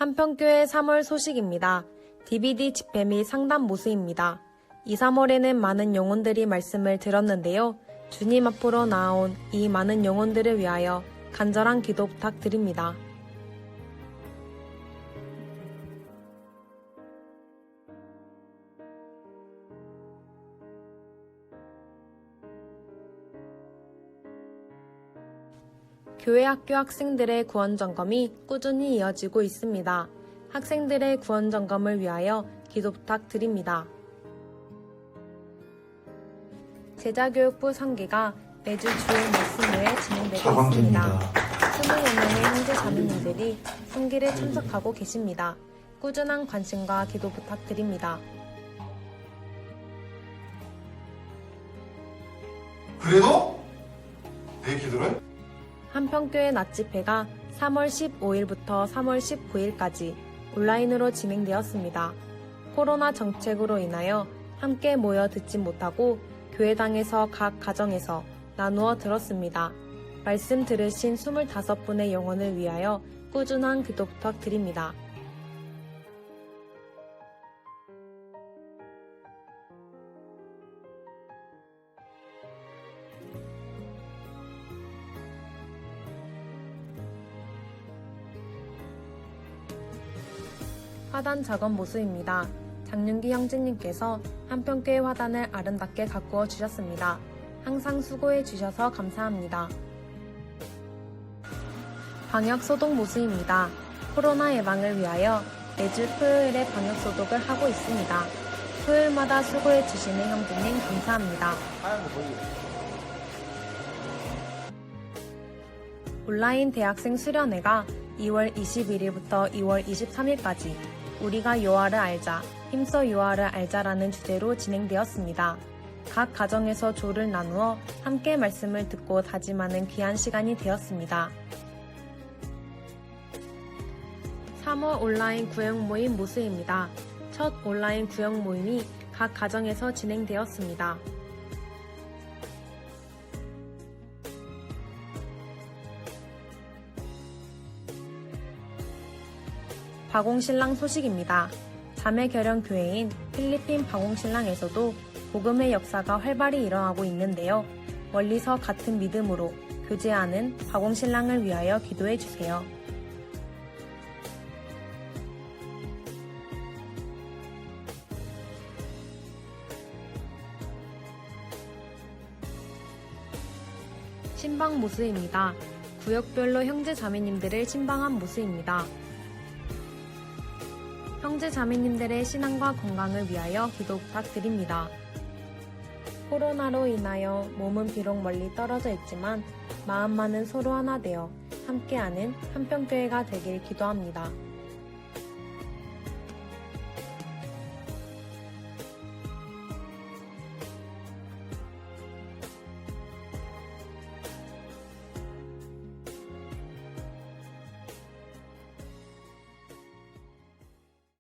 한평교회 3월 소식입니다. DVD 집회 및 상담 모수입니다. 2, 3월에는 많은 영혼들이 말씀을 들었는데요. 주님 앞으로 나아온 이 많은 영혼들을 위하여 간절한 기도 부탁드립니다. 교회 학교 학생들의 구원 점검이 꾸준히 이어지고 있습니다. 학생들의 구원 점검을 위하여 기도 부탁드립니다. 제자교육부 상기가 매주 주일 말씀회에 진행되고 있습니다. 사방입니다. 20여 명의 형제 자매님들이 상기를 참석하고 계십니다. 꾸준한 관심과 기도 부탁드립니다. 그래도 내 기도를 한평교회 낮집회가 3월 15일부터 3월 19일까지 온라인으로 진행되었습니다. 코로나 정책으로 인하여 함께 모여 듣지 못하고 교회당에서 각 가정에서 나누어 들었습니다. 말씀 들으신 25분의 영혼을 위하여 꾸준한 기도 부탁드립니다. 화단 작업 모습입니다. 장윤기 형제님께서 한평교회 화단을 아름답게 가꾸어 주셨습니다. 항상 수고해 주셔서 감사합니다. 방역 소독 모습입니다. 코로나 예방을 위하여 매주 토요일에 방역 소독을 하고 있습니다. 토요일마다 수고해 주시는 형제님 감사합니다. 온라인 대학생 수련회가 2월 21일부터 2월 23일까지 우리가 요하를 알자, 힘써 요하를 알자라는 주제로 진행되었습니다. 각 가정에서 조를 나누어 함께 말씀을 듣고 다짐하는 귀한 시간이 되었습니다. 3월 온라인 구역 모임 모습입니다. 첫 온라인 구역 모임이 각 가정에서 진행되었습니다. 박홍신랑 소식입니다. 자매 결연 교회인 필리핀 박홍신랑에서도 복음의 역사가 활발히 일어나고 있는데요. 멀리서 같은 믿음으로 교제하는 박홍신랑을 위하여 기도해 주세요. 신방 모습입니다. 구역별로 형제 자매님들을 신방한 모습입니다. 형제 자매님들의 신앙과 건강을 위하여 기도 부탁드립니다. 코로나로 인하여 몸은 비록 멀리 떨어져 있지만 마음만은 서로 하나 되어 함께하는 한평교회가 되길 기도합니다.